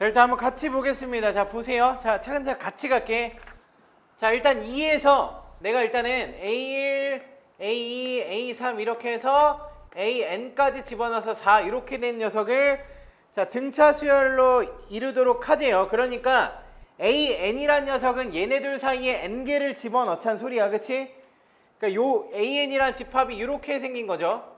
자, 일단 한번 같이 보겠습니다. 자, 보세요. 자, 차근차근 같이 갈게. 자, 일단 2에서 내가 일단은 A1, A2, A3 이렇게 해서 AN까지 집어넣어서 4 이렇게 된 녀석을 자, 등차 수열로 이루도록 하재요. 그러니까 AN이란 녀석은 얘네들 사이에 N개를 집어넣자는 소리야. 그치? 그러니까 요 AN이란 집합이 이렇게 생긴 거죠.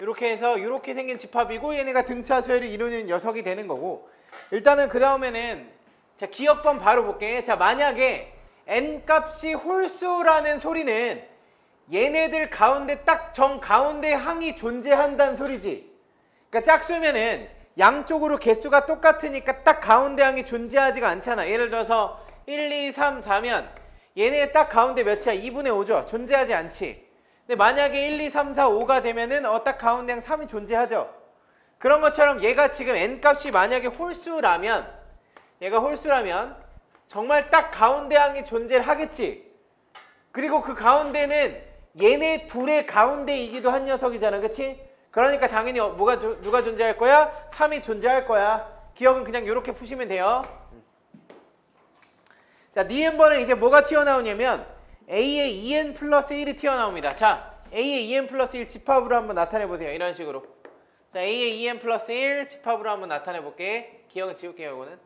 이렇게 해서 이렇게 생긴 집합이고 얘네가 등차 수열을 이루는 녀석이 되는 거고 일단은 그 다음에는 자 기억번 바로 볼게. 자 만약에 n 값이 홀수라는 소리는 얘네들 가운데 딱 정 가운데 항이 존재한다는 소리지. 그러니까 짝수면은 양쪽으로 개수가 똑같으니까 딱 가운데 항이 존재하지가 않잖아. 예를 들어서 1, 2, 3, 4면 얘네 딱 가운데 몇이야? 2분의 5죠. 존재하지 않지 근데 만약에 1, 2, 3, 4, 5가 되면은 어, 딱 가운데 한 3이 존재하죠. 그런 것처럼 얘가 지금 n 값이 만약에 홀수라면 얘가 홀수라면 정말 딱 가운데 항이 존재를 하겠지. 그리고 그 가운데는 얘네 둘의 가운데이기도 한 녀석이잖아. 그치? 그러니까 당연히 어, 뭐가 누가 존재할 거야? 3이 존재할 거야. 기억은 그냥 이렇게 푸시면 돼요. 자, 니은번은 이제 뭐가 튀어나오냐면 A에 2n 플러스 1이 튀어나옵니다. 자, A에 2n 플러스 1 집합으로 한번 나타내 보세요. 이런 식으로. 자, A에 2n 플러스 1 집합으로 한번 나타내 볼게. 기억은 지울게요, 이거는.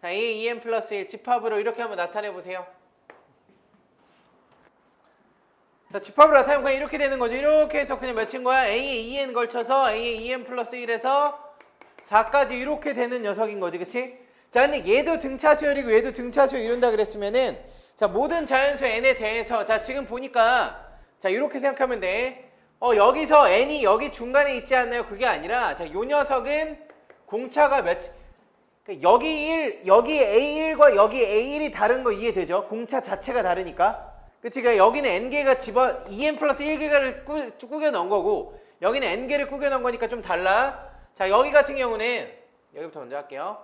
자, A에 2n 플러스 1 집합으로 이렇게 한번 나타내 보세요. 자, 집합으로 나타내면 그냥 이렇게 되는 거죠. 이렇게 해서 그냥 몇인 거야? A에 2n 걸쳐서 A에 2n 플러스 1에서 4까지 이렇게 되는 녀석인 거지, 그치? 자, 근데 얘도 등차 수열이고 얘도 등차 수열 이룬다 그랬으면은 자, 모든 자연수 n에 대해서 자, 지금 보니까 자, 이렇게 생각하면 돼. 어, 여기서 n이 여기 중간에 있지 않나요? 그게 아니라 자, 요 녀석은 공차가 몇 그러니까 여기 1, 여기 A1과 여기 A1이 다른 거 이해되죠? 공차 자체가 다르니까. 그치? 그러니까 여기는 n개가 집어 2n 플러스 1개를 꾸, 꾸겨 넣은 거고 여기는 n개를 꾸겨 넣은 거니까 좀 달라. 자, 여기 같은 경우는 여기부터 먼저 할게요.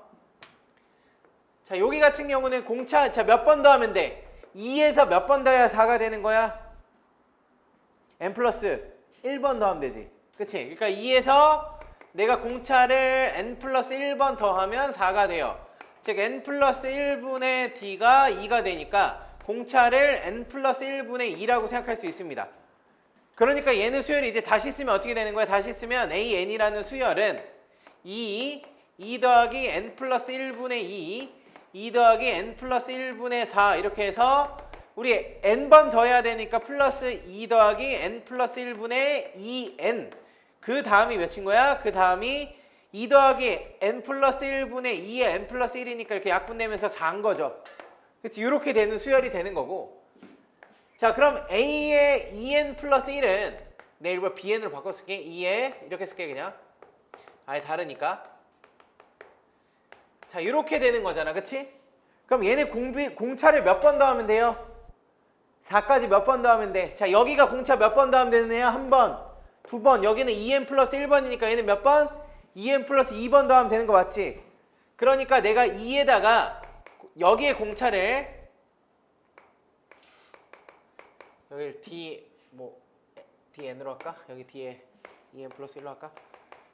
자, 여기 같은 경우는 공차 자, 몇 번 더 하면 돼? 2에서 몇 번 더해야 4가 되는 거야? n 플러스 1번 더하면 되지. 그치? 그러니까 2에서 내가 공차를 n 플러스 1번 더하면 4가 돼요. 즉 n 플러스 1분의 d가 2가 되니까 공차를 n 플러스 1분의 2라고 생각할 수 있습니다. 그러니까 얘는 수열이 이제 다시 쓰면 어떻게 되는 거야? 다시 쓰면 an이라는 수열은 2, 2 더하기 n 플러스 1분의 2 2 더하기 n 플러스 1분의 4 이렇게 해서 우리 n번 더 해야 되니까 플러스 2 더하기 n 플러스 1분의 2n 그 다음이 몇인 거야? 그 다음이 2 더하기 n 플러스 1분의 2에 n 플러스 1이니까 이렇게 약분되면서 4인 거죠. 그치? 이렇게 되는 수열이 되는 거고 자 그럼 a의 2n 플러스 1은 내 일부러 bn으로 바꿔 쓸게 2에 이렇게 쓸게 그냥 아예 다르니까 자, 이렇게 되는 거잖아. 그치? 그럼 얘네 공비, 공차를 몇 번 더 하면 돼요? 4까지 몇 번 더 하면 돼? 자, 여기가 공차 몇 번 더 하면 되느냐? 한 번, 두 번. 여기는 2n 플러스 1번이니까 얘는 몇 번? 2n 플러스 2번 더 하면 되는 거 맞지? 그러니까 내가 2에다가 여기에 공차를 여기 d 뭐 dn으로 할까? 여기 뒤에 2n 플러스 1로 할까?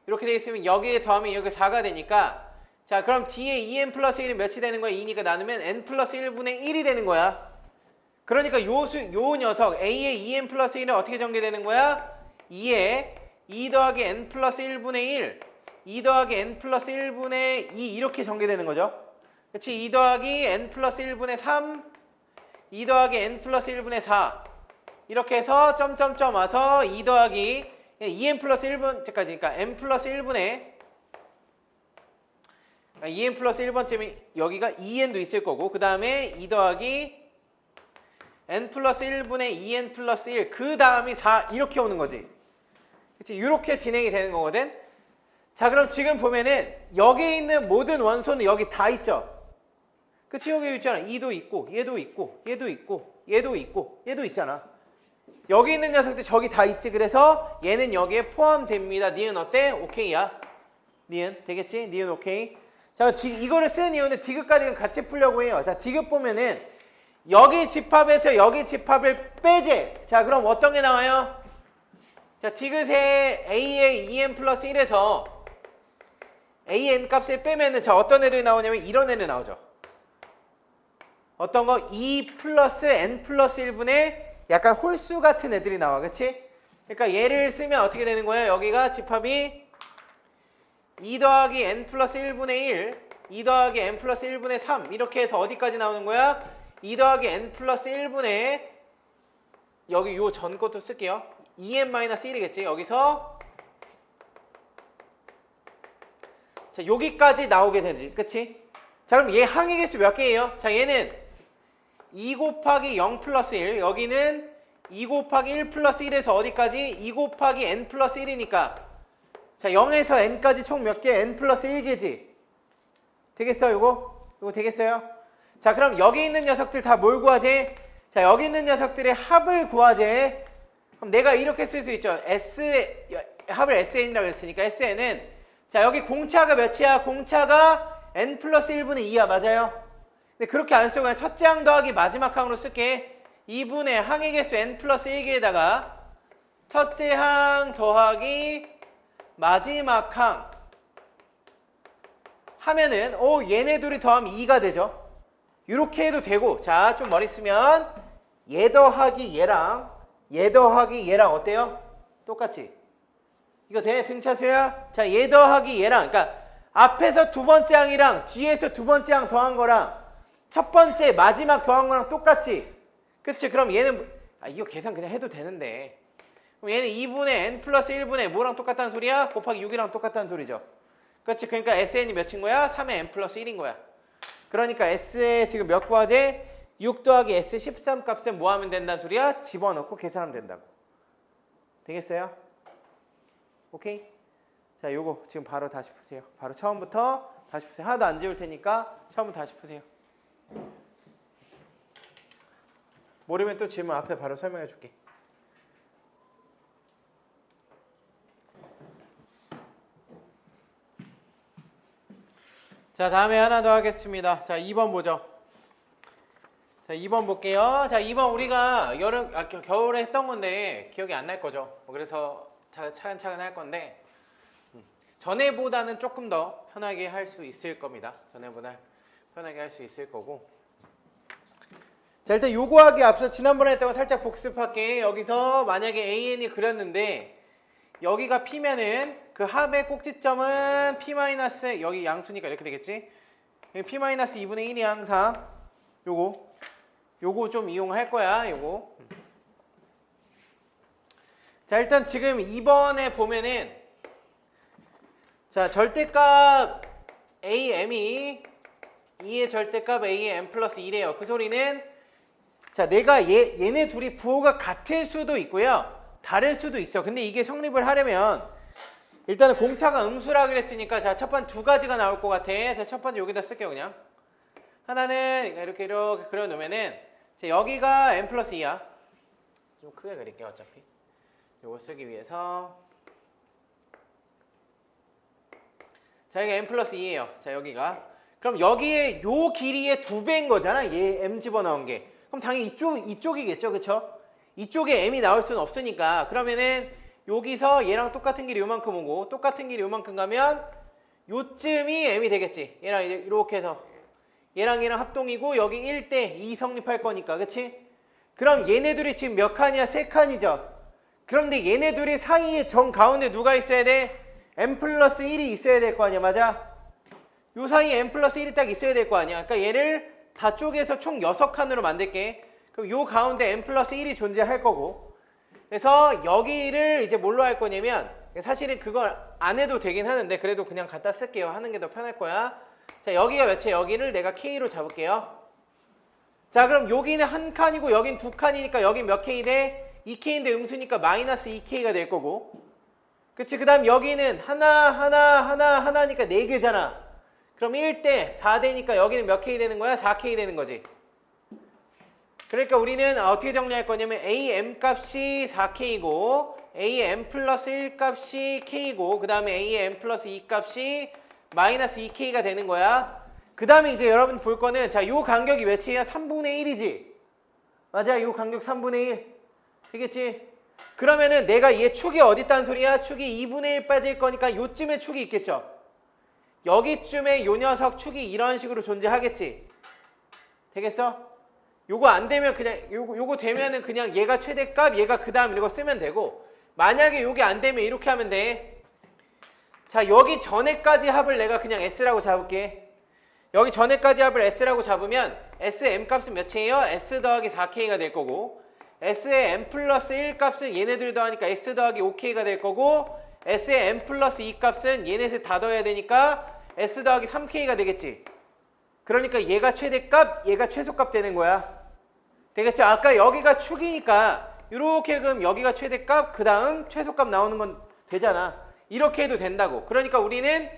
이렇게 되어 있으면 여기에 더하면 여기 4가 되니까 자 그럼 뒤에 2n 플러스 1이 몇이 되는 거야? 2니까 나누면 n 플러스 1분의 1이 되는 거야. 그러니까 요, 수, 요 녀석 a의 2n 플러스 1은 어떻게 전개되는 거야? 2에 2 더하기 n 플러스 1분의 1 2 더하기 n 플러스 1분의 2 이렇게 전개되는 거죠. 그렇지? 2 더하기 n 플러스 1분의 3 2 더하기 n 플러스 1분의 4 이렇게 해서 점점점 와서 2 더하기 2n 플러스 1분까지 그러니까 n 플러스 1분의 2n 플러스 1번쯤이 여기가 2n도 있을 거고 그 다음에 2 더하기 n 플러스 1분의 2n 플러스 1 그 다음이 4 이렇게 오는 거지. 그치? 이렇게 진행이 되는 거거든? 자 그럼 지금 보면은 여기에 있는 모든 원소는 여기 다 있죠? 그치 여기 있잖아. 2도 있고 얘도 있고 얘도 있고 얘도 있고 얘도 있잖아. 여기 있는 녀석들 저기 다 있지? 그래서 얘는 여기에 포함됩니다. 니은 어때? 오케이야. 니은? 되겠지? 니은 오케이 자, 이거를 쓴 이유는 디귿까지 같이 풀려고 해요. 자, 디귿 보면은 여기 집합에서 여기 집합을 빼제. 자, 그럼 어떤 게 나와요? 자, 디귿의 A의 2n 플러스 1에서 an 값을 빼면은 자 어떤 애들이 나오냐면 이런 애들 나오죠. 어떤 거 2 플러스 n 플러스 1분의 약간 홀수 같은 애들이 나와. 그치? 그러니까 얘를 쓰면 어떻게 되는 거야? 여기가 집합이 2 더하기 n 플러스 1분의 1, 2 더하기 n 플러스 1분의 3 이렇게 해서 어디까지 나오는 거야? 2 더하기 n 플러스 1분의 여기 요 전 것도 쓸게요. 2n-1이겠지. 여기서 자 여기까지 나오게 되지. 그치? 자 그럼 얘 항의 개수 몇 개예요? 자 얘는 2 곱하기 0 플러스 1 여기는 2 곱하기 1 플러스 1에서 어디까지? 2 곱하기 n 플러스 1이니까 자 0에서 n까지 총 몇 개? n 플러스 1개지 되겠어요 이거? 이거 되겠어요? 자 그럼 여기 있는 녀석들 다 뭘 구하지? 자 여기 있는 녀석들의 합을 구하지 그럼 내가 이렇게 쓸 수 있죠 S 합을 SN이라고 했으니까 SN은 자 여기 공차가 몇이야? 공차가 n 플러스 1분의 2야 맞아요? 근데 그렇게 안 쓰고 그냥 첫째 항 더하기 마지막 항으로 쓸게 2분의 항의 개수 n 플러스 1개에다가 첫째 항 더하기 마지막 항 하면은 오 얘네 둘이 더하면 2가 되죠 이렇게 해도 되고 자 좀 머리 쓰면 얘 더하기 얘랑 얘 더하기 얘랑 어때요? 똑같지? 이거 돼? 등차수야? 자, 얘 더하기 얘랑 그러니까 앞에서 두 번째 항이랑 뒤에서 두 번째 항 더한 거랑 첫 번째 마지막 더한 거랑 똑같지? 그치? 그럼 얘는 아 이거 계산 그냥 해도 되는데 그럼 얘는 2분의 n 플러스 1분의 뭐랑 똑같다는 소리야? 곱하기 6이랑 똑같다는 소리죠. 그렇지? 그러니까 sn이 몇인 거야? 3의 n 플러스 1인 거야. 그러니까 s에 지금 몇 구하지? 6 더하기 s 13 값은 뭐 하면 된다는 소리야? 집어넣고 계산하면 된다고. 되겠어요? 오케이? 자, 요거 지금 바로 다시 푸세요. 바로 처음부터 다시 푸세요. 하나도 안 지울 테니까 처음부터 다시 푸세요. 모르면 또 질문 앞에 바로 설명해 줄게. 자, 다음에 하나 더 하겠습니다. 자, 2번 보죠. 자, 2번 볼게요. 자, 2번 우리가 여름, 아, 겨- 겨울에 했던 건데 기억이 안 날 거죠. 뭐 그래서 차- 차근차근 할 건데 음, 전에보다는 조금 더 편하게 할 수 있을 겁니다. 전에보다 편하게 할 수 있을 거고. 자, 일단 요거 하기 앞서 지난번에 했던 거 살짝 복습할게. 여기서 만약에 AN이 그렸는데 여기가 P면은 그 합의 꼭지점은 P 여기 양수니까 이렇게 되겠지? 여기 P 마이너스 2분의 1이 항상 요거 요거 좀 이용할 거야. 요거. 자, 일단 지금 2번에 보면은 자, 절대값 AM이 2의 절대값 AM 플러스 1이에요. 그 소리는 자, 내가 얘, 얘네 둘이 부호가 같을 수도 있고요. 다를 수도 있어. 근데 이게 성립을 하려면 일단은 공차가 음수라 그랬으니까 자, 첫 번째 두 가지가 나올 것 같아. 자, 첫 번째 여기다 쓸게요, 그냥. 하나는 이렇게 이렇게 그려 놓으면은 자, 여기가 n 플러스 2야. 좀 크게 그릴게요, 어차피. 요거 쓰기 위해서 자, 여기 n 플러스 2예요. 자, 여기가. 그럼 여기에 요 길이의 두 배인 거잖아. 얘 m 집어넣은 게. 그럼 당연히 이쪽, 이쪽이겠죠. 그쵸? 이쪽에 m이 나올 수는 없으니까. 그러면은 여기서 얘랑 똑같은 길이 요만큼 오고 똑같은 길이 요만큼 가면 요쯤이 m이 되겠지. 얘랑 이제 이렇게 해서 얘랑 얘랑 합동이고 여기 1대 2 성립할 거니까. 그치? 그럼 얘네들이 지금 몇 칸이야? 세 칸이죠. 그런데 얘네들이 사이에 정 가운데 누가 있어야 돼? m 플러스 1이 있어야 될 거 아니야. 맞아? 요 사이에 m 플러스 1이 딱 있어야 될 거 아니야. 그러니까 얘를 다 쪼개서 총 6칸으로 만들게. 그럼 요 가운데 m 플러스 1이 존재할 거고. 그래서 여기를 이제 뭘로 할 거냐면 사실은 그걸 안 해도 되긴 하는데 그래도 그냥 갖다 쓸게요. 하는 게 더 편할 거야. 자 여기가 몇이야? 여기를 내가 K로 잡을게요. 자 그럼 여기는 한 칸이고 여긴 두 칸이니까 여긴 몇 K 돼? 2K인데 음수니까 마이너스 2K가 될 거고 그치 그 다음 여기는 하나 하나 하나 하나니까 4개잖아 그럼 1대 4대니까 여기는 몇 K 되는 거야? 4K 되는 거지 그러니까 우리는 어떻게 정리할 거냐면 AM 값이 4K고 AM 플러스 1 값이 K고 그 다음에 AM 플러스 2 값이 마이너스 2K가 되는 거야 그 다음에 이제 여러분 볼 거는 자 요 간격이 몇이야? 3분의 1이지 맞아 요 간격 3분의 1 되겠지? 그러면은 내가 얘 축이 어디 있다는 소리야? 축이 2분의 1 빠질 거니까 요쯤에 축이 있겠죠? 여기쯤에 요 녀석 축이 이런 식으로 존재하겠지. 되겠어? 요거 안 되면 그냥 요거, 요거 되면은 그냥 얘가 최대값 얘가 그 다음 이거 쓰면 되고 만약에 요게 안 되면 이렇게 하면 돼. 자 여기 전에까지 합을 내가 그냥 S라고 잡을게. 여기 전에까지 합을 S라고 잡으면 SM 값은 몇이에요? S 더하기 4K가 될 거고 S의 M 플러스 1 값은 얘네들 더하니까 X 더하기 5K가 될 거고 S의 M 플러스 2 값은 얘네들 다 더해야 되니까 S 더하기 3K가 되겠지. 그러니까 얘가 최대값, 얘가 최소값 되는 거야. 되겠죠? 아까 여기가 축이니까 이렇게 그럼 여기가 최대값, 그 다음 최소값 나오는 건 되잖아. 이렇게 해도 된다고. 그러니까 우리는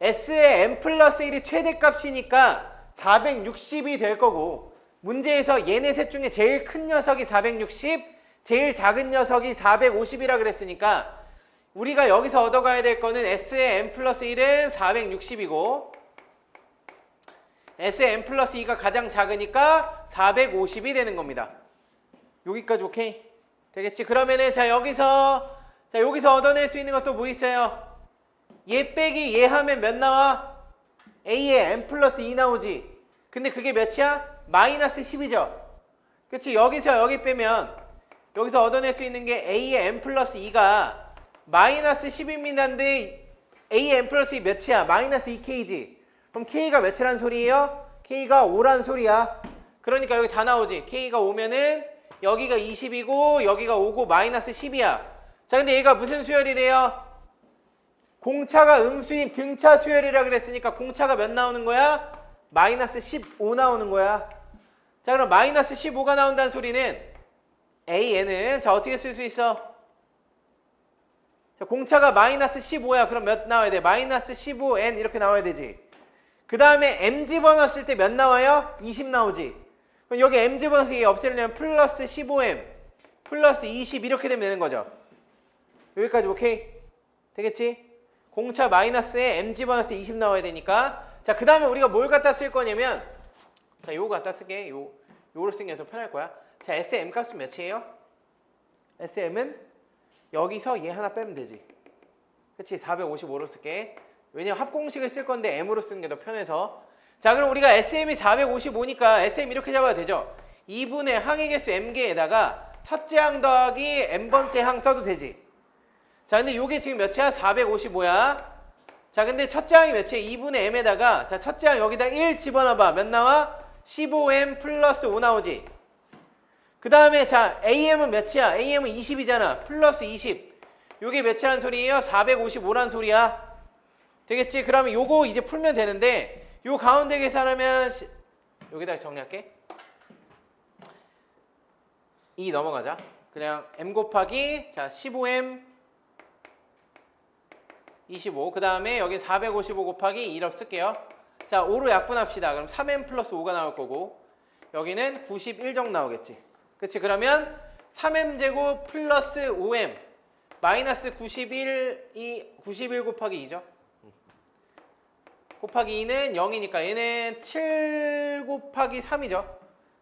S의 M 플러스 1이 최대값이니까 460이 될 거고 문제에서 얘네 셋 중에 제일 큰 녀석이 460, 제일 작은 녀석이 450이라 그랬으니까 우리가 여기서 얻어가야 될 거는 S의 M 플러스 1은 460이고 M 플러스 2가 가장 작으니까 450이 되는 겁니다. 여기까지 오케이? 되겠지? 그러면은 자 여기서 자 여기서 얻어낼 수 있는 것도 뭐 있어요? 얘 빼기 얘 하면 몇 나와? A의 M 플러스 2 나오지. 근데 그게 몇이야? 마이너스 10이죠. 그치? 여기서 여기 빼면 여기서 얻어낼 수 있는 게 A의 M 플러스 2가 마이너스 10입니다인데 A의 M 플러스 2 몇이야? 마이너스 2K지. 그럼 K가 몇이란 소리예요? K가 5란 소리야. 그러니까 여기 다 나오지. K가 오면은 여기가 20이고 여기가 5고 마이너스 10이야. 자 근데 얘가 무슨 수열이래요? 공차가 음수인 등차 수열이라 그랬으니까 공차가 몇 나오는 거야? 마이너스 15 나오는 거야. 자 그럼 마이너스 15가 나온다는 소리는 AN은 자 어떻게 쓸 수 있어? 자, 공차가 마이너스 15야. 그럼 몇 나와야 돼? 마이너스 15N 이렇게 나와야 되지. 그 다음에 M 집어넣었을 때 몇 나와요? 20 나오지. 그럼 여기 M 집어넣어서 없애려면 플러스 15M 플러스 20 이렇게 되면 되는 거죠. 여기까지 오케이? 되겠지? 공차 마이너스에 M 집어넣었을 때 20 나와야 되니까 자, 그 다음에 우리가 뭘 갖다 쓸 거냐면 자, 요거 갖다 쓸게. 요, 요거로 쓰는 게 더 편할 거야. 자, SM 값은 몇이에요? SM은 여기서 얘 하나 빼면 되지. 그치? 455로 쓸게. 왜냐면 합공식을 쓸 건데 M으로 쓰는 게 더 편해서. 자, 그럼 우리가 SM이 455니까 SM 이렇게 잡아야 되죠. 2분의 항의 개수 M개에다가 첫째 항 더하기 M번째 항 써도 되지. 자, 근데 요게 지금 몇이야? 455야. 자, 근데 첫째 항이 몇이야? 2분의 M에다가 자, 첫째 항 여기다 1 집어넣어봐. 몇 나와? 15M 플러스 5 나오지. 그 다음에 자 AM은 몇이야? AM은 20이잖아. 플러스 20. 요게 몇이란 소리예요? 455란 소리야. 되겠지? 그러면 요거 이제 풀면 되는데 요 가운데 계산하면 시... 여기다 정리할게. 2 넘어가자. 그냥 M 곱하기 자 15M 25. 그 다음에 여기 455 곱하기 1업 쓸게요. 자 5로 약분합시다. 그럼 3M 플러스 5가 나올 거고 여기는 91 정도 나오겠지. 그치 그러면 3m제곱 플러스 5m 마이너스 91이 91 곱하기 2죠. 곱하기 2는 0이니까 얘는 7 곱하기 3이죠.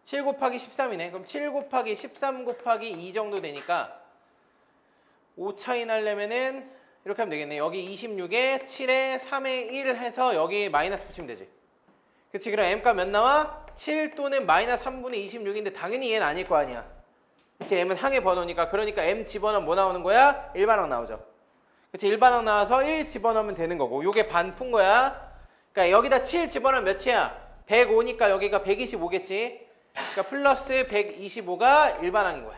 7 곱하기 13이네. 그럼 7 곱하기 13 곱하기 2 정도 되니까 5 차이 날려면은 이렇게 하면 되겠네. 여기 26에 7에 3에 1 해서 여기 마이너스 붙이면 되지. 그치 그럼 m값 몇 나와? 7 또는 마이너스 3분의 26인데 당연히 얘는 아닐 거 아니야. 그치 m은 항의 번호니까 그러니까 m 집어넣으면 뭐 나오는 거야? 일반항 나오죠. 그치 일반항 나와서 1 집어넣으면 되는 거고 요게 반푼 거야. 그러니까 여기다 7 집어넣으면 몇이야? 105니까 여기가 125겠지. 그러니까 플러스 125가 일반항인 거야.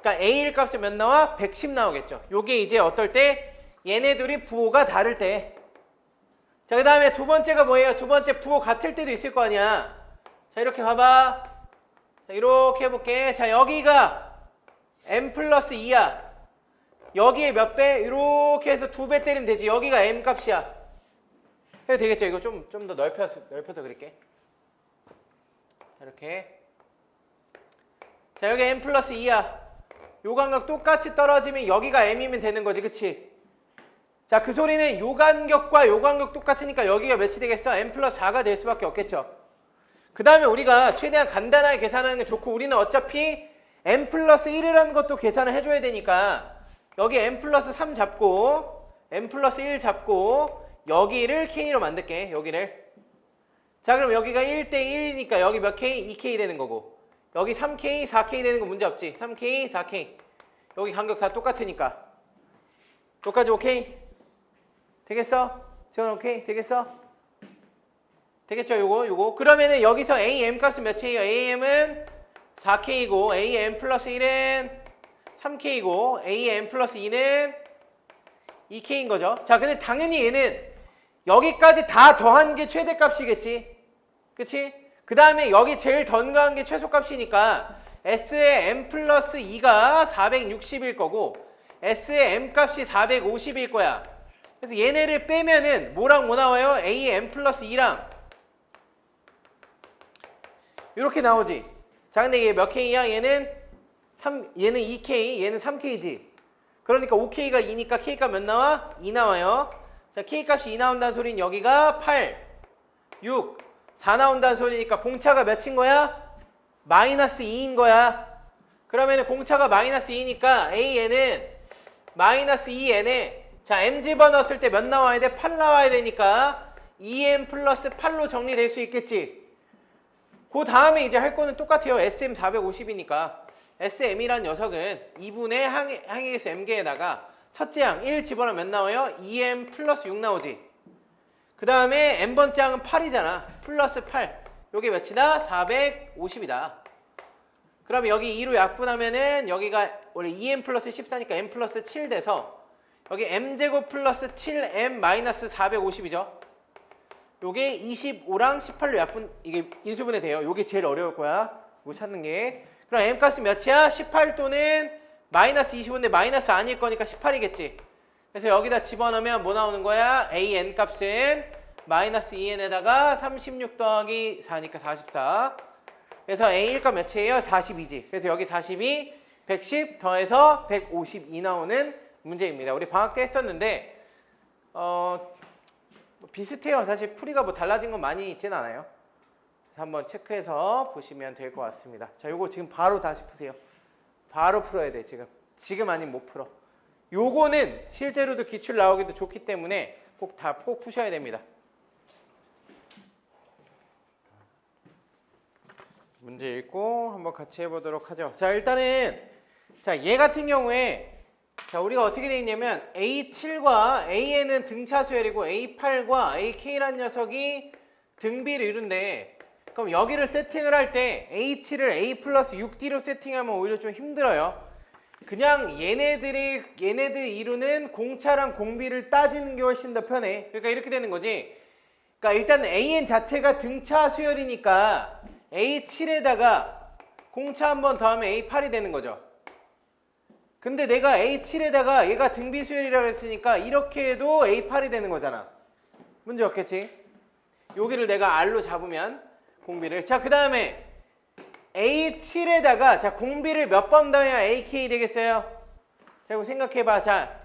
그러니까 A1 값이 몇 나와? 110 나오겠죠. 요게 이제 어떨 때? 얘네들이 부호가 다를 때. 자, 그 다음에 두 번째가 뭐예요? 두 번째 부호 같을 때도 있을 거 아니야. 자, 이렇게 봐봐. 자, 이렇게 해볼게. 자, 여기가 m 플러스 2야. 여기에 몇 배? 이렇게 해서 두 배 때리면 되지. 여기가 m 값이야. 해도 되겠죠? 이거 좀, 좀 더 넓혀서, 넓혀서 그릴게. 자, 이렇게. 자, 여기 m 플러스 2야. 요 간격 똑같이 떨어지면 여기가 m이면 되는 거지. 그치? 자, 그 소리는 요 간격과 요 간격 똑같으니까 여기가 몇이 되겠어? m 플러스 4가 될 수밖에 없겠죠. 그 다음에 우리가 최대한 간단하게 계산하는 게 좋고 우리는 어차피 m 플러스 1이라는 것도 계산을 해줘야 되니까 여기 m 플러스 3 잡고 m 플러스 1 잡고 여기를 K로 만들게. 여기를. 자, 그럼 여기가 1대 1이니까 여기 몇 K? 2K 되는 거고. 여기 3K, 4K 되는 거 문제 없지? 3K, 4K. 여기 간격 다 똑같으니까. 똑같이 오케이? 되겠어? 지원 오케이? 되겠어? 되겠죠? 요거, 요거. 그러면은 여기서 AM 값은 몇이에요? AM은 4K이고, AM 플러스 1은 3K이고, AM 플러스 2는 2K인 거죠. 자, 근데 당연히 얘는 여기까지 다 더한 게 최대값이겠지. 그치? 그 다음에 여기 제일 던가한 게 최소값이니까 S의 M 플러스 2가 460일 거고 S의 M 값이 450일 거야. 그래서 얘네를 빼면은 뭐랑 뭐 나와요? A의 M 플러스 2랑 이렇게 나오지. 자, 근데 얘 몇 K야? 얘는 3, 얘는 2K, 얘는 3K지. 그러니까 5K가 2니까 K값 몇 나와? 2 나와요. 자, K값이 2 나온다는 소리는 여기가 8, 6, 4 나온다는 소리니까 공차가 몇인 거야? 마이너스 2인 거야. 그러면 공차가 마이너스 2니까 AN은 마이너스 2N에 자 M 집어넣었을 때 몇 나와야 돼? 8 나와야 되니까 2M 플러스 8로 정리될 수 있겠지. 그 다음에 이제 할 거는 똑같아요. SM 450이니까 SM이란 녀석은 2분의 항해, 항해계수 M개에다가 첫째 항 1 집어넣으면 몇 나와요? 2M 플러스 6 나오지. 그 다음에 N번째 항은 8이잖아. 플러스 8. 요게 몇이다? 450이다. 그럼 여기 2로 약분하면은 여기가 원래 2M 플러스 14니까 M 플러스 7 돼서 여기 M제곱 플러스 7M 마이너스 450이죠. 요게 25랑 18로 약분 이게 인수분해 돼요. 요게 제일 어려울 거야. 이거 찾는 게. 그럼 M 값은 몇이야? 18 또는 마이너스 25인데 마이너스 아닐 거니까 18이겠지. 그래서 여기다 집어넣으면 뭐 나오는 거야? AN 값은 마이너스 2n에다가 36 더하기 4니까 44. 그래서 A1 값 몇이에요? 42지. 그래서 여기 42, 110 더해서 152 나오는 문제입니다. 우리 방학 때 했었는데 어, 뭐 비슷해요. 사실 풀이가 뭐 달라진 건 많이 있진 않아요. 그래서 한번 체크해서 보시면 될 것 같습니다. 자, 요거 지금 바로 다시 푸세요. 바로 풀어야 돼, 지금. 지금 아니면 못 풀어. 요거는 실제로도 기출 나오기도 좋기 때문에 꼭 다 꼭 푸셔야 됩니다. 문제 읽고 한번 같이 해보도록 하죠. 자, 일단은 자, 얘 같은 경우에 자, 우리가 어떻게 돼 있냐면 A7과 AN은 등차 수열이고 A8과 AK라는 녀석이 등비를 이룬데 그럼 여기를 세팅을 할 때 H7을 A 플러스 6D로 세팅하면 오히려 좀 힘들어요. 그냥 얘네들이 얘네들 이루는 공차랑 공비를 따지는 게 훨씬 더 편해. 그러니까 이렇게 되는 거지. 그러니까 일단 AN 자체가 등차 수열이니까 A7에다가 공차 한 번 더하면 A8이 되는 거죠. 근데 내가 A7에다가 얘가 등비 수열이라고 했으니까 이렇게 해도 A8이 되는 거잖아. 문제 없겠지? 여기를 내가 R로 잡으면 공비를. 자, 그 다음에 A7에다가 자 공비를 몇 번 더해야 AK 되겠어요? 자, 이거 생각해봐. 자,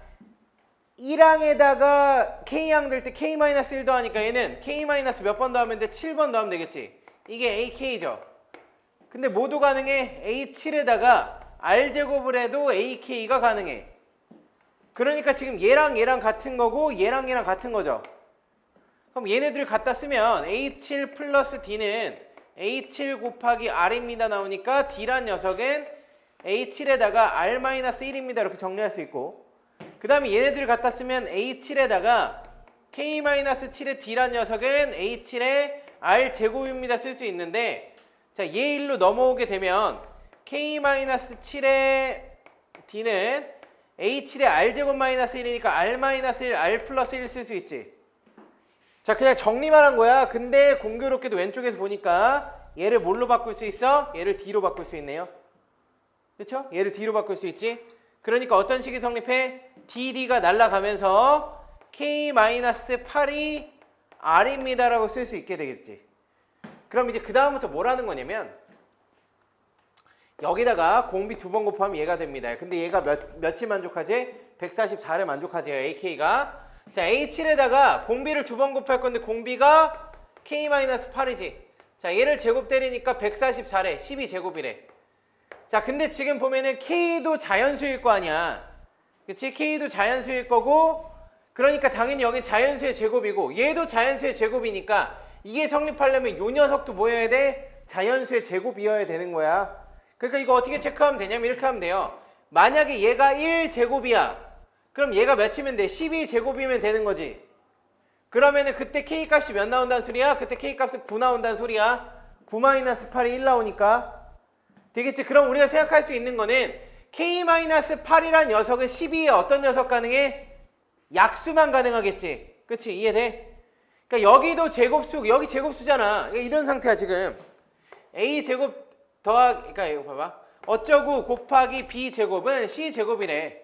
1항에다가 K항 될 때 K-1 더하니까 얘는 K- 몇 번 더하면 돼? 7번 더하면 되겠지. 이게 AK죠. 근데 모두 가능해. A7에다가 R제곱을 해도 AK가 가능해. 그러니까 지금 얘랑 얘랑 같은 거고 얘랑 얘랑 같은 거죠. 그럼 얘네들을 갖다 쓰면 A7 플러스 D는 A7 곱하기 R입니다 나오니까 D란 녀석은 A7에다가 R-1입니다. 이렇게 정리할 수 있고. 그 다음에 얘네들을 갖다 쓰면 A7에다가 K-7의 D란 녀석은 A7의 R제곱입니다. 쓸 수 있는데 자, 얘 일로 넘어오게 되면 K-7의 D는 A7의 R제곱 마이너스 1이니까 R-1, R 플러스 1 쓸 수 있지. 자, 그냥 정리만 한 거야. 근데 공교롭게도 왼쪽에서 보니까 얘를 뭘로 바꿀 수 있어? 얘를 D로 바꿀 수 있네요. 그렇죠? 얘를 D로 바꿀 수 있지. 그러니까 어떤 식이 성립해? DD가 날아가면서 K-8이 R입니다라고 쓸 수 있게 되겠지. 그럼 이제 그 다음부터 뭐라는 거냐면 여기다가 공비 두 번 곱하면 얘가 됩니다. 근데 얘가 몇, 몇이 만족하지? 144를 만족하지 AK가. 자, A7에다가 공비를 두 번 곱할 건데 공비가 K-8이지. 자, 얘를 제곱 때리니까 144래. 12제곱이래. 자, 근데 지금 보면은 K도 자연수일 거 아니야. 그치? K도 자연수일 거고 그러니까 당연히 여긴 자연수의 제곱이고 얘도 자연수의 제곱이니까 이게 성립하려면 요 녀석도 뭐여야 돼? 자연수의 제곱이어야 되는 거야. 그러니까 이거 어떻게 체크하면 되냐면 이렇게 하면 돼요. 만약에 얘가 1제곱이야. 그럼 얘가 몇이면 돼? 12제곱이면 되는 거지. 그러면은 그때 k 값이 몇 나온다는 소리야? 그때 k 값은 9 나온다는 소리야. 9-8이 1 나오니까. 되겠지? 그럼 우리가 생각할 수 있는 거는 k-8이란 녀석은 12의 어떤 녀석 가능해? 약수만 가능하겠지. 그치? 이해돼? 그러니까 여기도 제곱수, 여기 제곱수잖아. 이런 상태야, 지금. a 제곱 더하기, 그러니까 이거 봐봐. 어쩌고 곱하기 b 제곱은 c 제곱이래.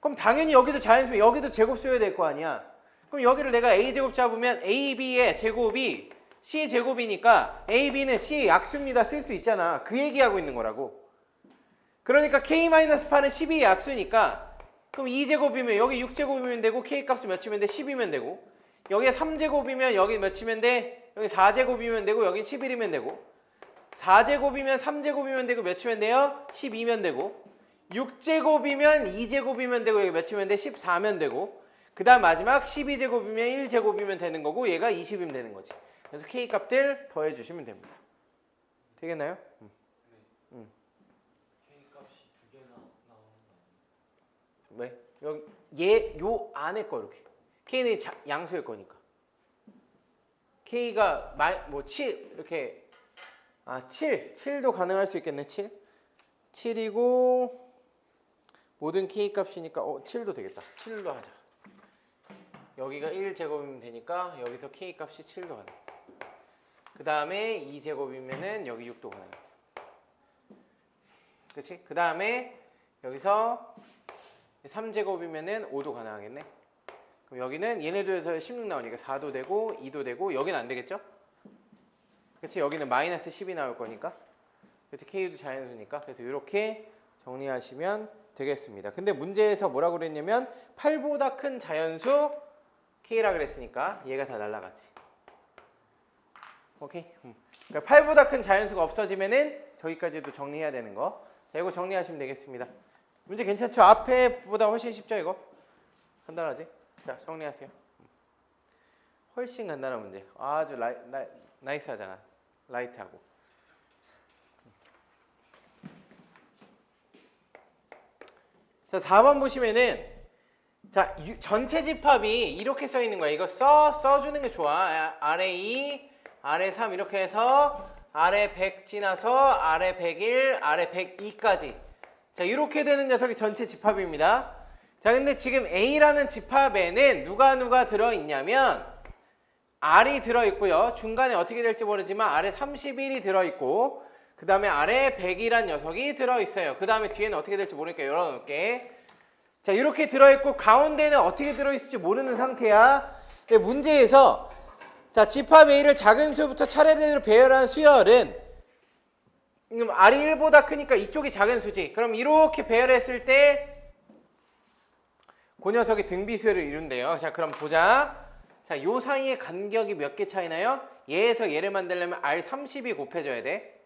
그럼 당연히 여기도 자연수면 여기도 제곱 수여야 될 거 아니야. 그럼 여기를 내가 a 제곱 잡으면 ab의 제곱이 c 제곱이니까 ab는 c 약수입니다. 쓸 수 있잖아. 그 얘기하고 있는 거라고. 그러니까 k-8은 12의 약수니까 그럼 2제곱이면 여기 6제곱이면 되고 k 값이 몇이면 돼? 10이면 되고 여기 3제곱이면 여기 몇이면 돼? 여기 4제곱이면 되고 여기 11이면 되고 4제곱이면 3제곱이면 되고 몇이면 돼요? 12면 되고 6제곱이면 2제곱이면 되고 여기 몇이면 돼? 14면 되고 그 다음 마지막 12제곱이면 1제곱이면 되는 거고 얘가 20이면 되는 거지 그래서 k 값들 더해 주시면 됩니다 되겠나요? 음. 음. K 값이 두 개나 나오는 거 아니에요? 왜? 여기 얘 요 안에 거 이렇게 k는 자- 양수일 거니까 k가 뭐7 이렇게 아 7, 7도 가능할 수 있겠네 7 7이고 모든 k 값이니까 어 7도 되겠다 7로 하자 여기가 1제곱이면 되니까 여기서 k 값이 7도 가능 그 다음에 2제곱이면은 여기 6도 가능 그치? 그 다음에 여기서 3제곱이면은 5도 가능하겠네. 그럼 여기는 얘네들에서 16 나오니까 4도 되고 2도 되고 여기는 안 되겠죠? 그치? 여기는 마이너스 10이 나올 거니까. 그치? K도 자연수니까. 그래서 이렇게 정리하시면 되겠습니다. 근데 문제에서 뭐라고 그랬냐면 8보다 큰 자연수 K라 그랬으니까 얘가 다 날라가지. 오케이? 음. 그러니까 8보다 큰 자연수가 없어지면은 저기까지도 정리해야 되는 거. 자, 이거 정리하시면 되겠습니다. 문제 괜찮죠? 앞에 보다 훨씬 쉽죠, 이거? 간단하지? 자, 정리하세요. 훨씬 간단한 문제. 아주 라이, 라, 나이스 하잖아. 라이트하고. 자, 4번 보시면은 자, 유- 전체 집합이 이렇게 써 있는 거야. 이거 써, 써주는 게 좋아. 아, 아래 2, 아래 3 이렇게 해서 아래 100 지나서 아래 101, 아래 102까지. 자, 이렇게 되는 녀석이 전체 집합입니다. 자, 근데 지금 A라는 집합에는 누가 누가 들어있냐면 R이 들어있고요. 중간에 어떻게 될지 모르지만 아래 31이 들어있고 그 다음에 아래 100이란 녀석이 들어있어요. 그 다음에 뒤에는 어떻게 될지 모르니까 열어놓을게. 자, 이렇게 들어있고 가운데는 어떻게 들어있을지 모르는 상태야. 근데 문제에서 자, 집합 A를 작은 수부터 차례대로 배열한 수열은 그럼 R이 1보다 크니까 이쪽이 작은 수지. 그럼 이렇게 배열했을 때 그 녀석이 등비수열을 이룬대요. 자, 그럼 보자. 자, 요 사이의 간격이 몇 개 차이나요? 얘에서 얘를 만들려면 R30이 곱해져야 돼.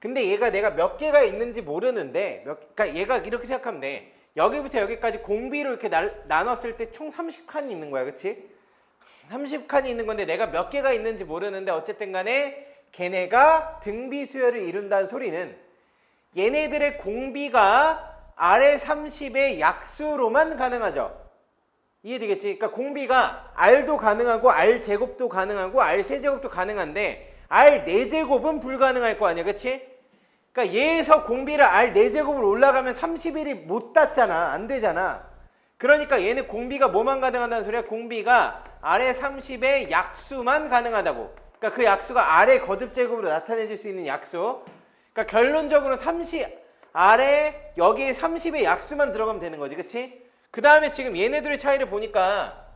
근데 얘가 내가 몇 개가 있는지 모르는데, 몇, 그러니까 얘가 이렇게 생각하면 돼. 여기부터 여기까지 공비로 이렇게 날- 나눴을 때 총 30칸이 있는 거야, 그치? 30칸이 있는 건데 내가 몇 개가 있는지 모르는데 어쨌든 간에 걔네가 등비 수열을 이룬다는 소리는 얘네들의 공비가 아래 30의 약수로만 가능하죠. 이해되겠지? 그러니까 공비가 R도 가능하고 R 제곱도 가능하고 R 세제곱도 가능한데 R 4제곱은 불가능할 거 아니야. 그치? 그러니까 얘에서 공비를 R 4제곱으로 올라가면 31이 못 닿잖아. 안 되잖아. 그러니까 얘는 공비가 뭐만 가능하다는 소리야? 공비가 아래 30의 약수만 가능하다고. 그러니까 그 약수가 아래 거듭 제곱으로 나타내줄 수 있는 약수. 그러니까 결론적으로 30 아래 여기에 30의 약수만 들어가면 되는 거지. 그치? 그 다음에 지금 얘네들의 차이를 보니까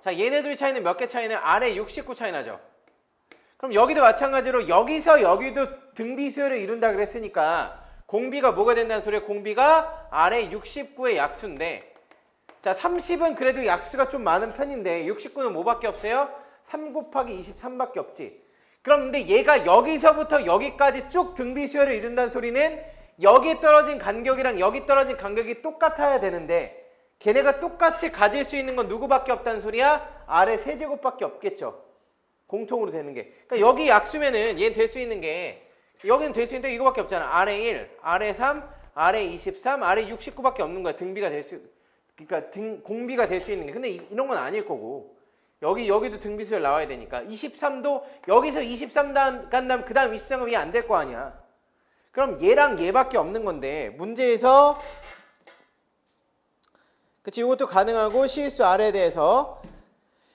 자 얘네들의 차이는 몇 개 차이는 아래 69 차이 나죠. 그럼 여기도 마찬가지로 여기서 여기도 등비수열을 이룬다 그랬으니까 공비가 뭐가 된다는 소리야? 공비가 아래 69의 약수인데 자 30은 그래도 약수가 좀 많은 편인데 69는 뭐밖에 없어요? 3 곱하기 23밖에 없지. 그럼 근데 얘가 여기서부터 여기까지 쭉 등비수열을 이룬다는 소리는 여기 떨어진 간격이랑 여기 떨어진 간격이 똑같아야 되는데 걔네가 똑같이 가질 수 있는 건 누구밖에 없다는 소리야? R의 세제곱밖에 없겠죠. 공통으로 되는 게. 그러니까 여기 약수면은 얘는 될 수 있는 게 여기는 될 수 있는데 이거밖에 없잖아. R의 1, R의 3, R의 23, R의 69밖에 없는 거야. 등비가 될 수, 그러니까 등, 공비가 될 수 있는 게. 근데 이- 이런 건 아닐 거고. 여기, 여기도 등비수열 나와야 되니까. 23도, 여기서 23 다음, 간 다음, 그 다음 23은 이게 안 될 거 아니야. 그럼 얘랑 얘밖에 없는 건데, 문제에서, 그치, 이것도 가능하고, 실수 R에 대해서.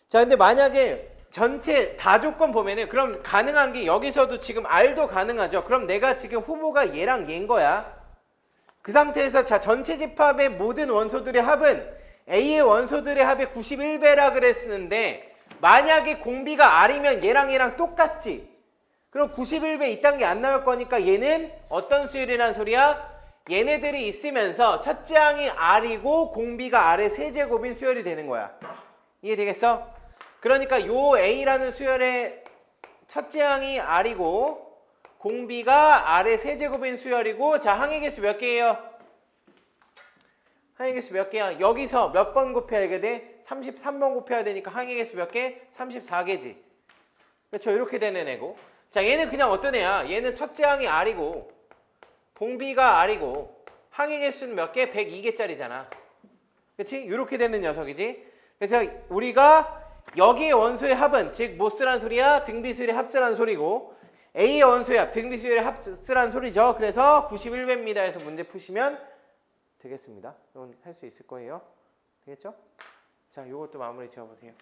자, 근데 만약에 전체 다 조건 보면은, 그럼 가능한 게 여기서도 지금 R도 가능하죠. 그럼 내가 지금 후보가 얘랑 얘인 거야. 그 상태에서 자 전체 집합의 모든 원소들의 합은 A의 원소들의 합의 91배라 그랬는데 만약에 공비가 R이면 얘랑 얘랑 똑같지. 그럼 91배 이딴 게 안 나올 거니까 얘는 어떤 수열이란 소리야? 얘네들이 있으면서 첫째 항이 R이고 공비가 R의 세제곱인 수열이 되는 거야. 이해되겠어? 그러니까 요 A라는 수열의 첫째 항이 R이고 공비가 R의 세제곱인 수열이고 자 항의 개수 몇 개예요? 항의 개수 몇 개야? 여기서 몇 번 곱해야 돼? 33번 곱해야 되니까 항의 개수 몇 개? 34개지. 그렇죠? 이렇게 되는 애고. 자 얘는 그냥 어떤 애야? 얘는 첫째 항이 R이고 공비가 R이고 항의 개수는 몇 개? 102개짜리잖아. 그렇지? 이렇게 되는 녀석이지. 그래서 우리가 여기의 원소의 합은 즉 모스란 소리야 등비수의 합수란 소리고 A의 원소의 합 등비수의 합수란 소리죠. 그래서 91배입니다 해서 문제 푸시면 되겠습니다. 이건 할 수 있을 거예요. 되겠죠? 자, 이것도 마무리 지어보세요.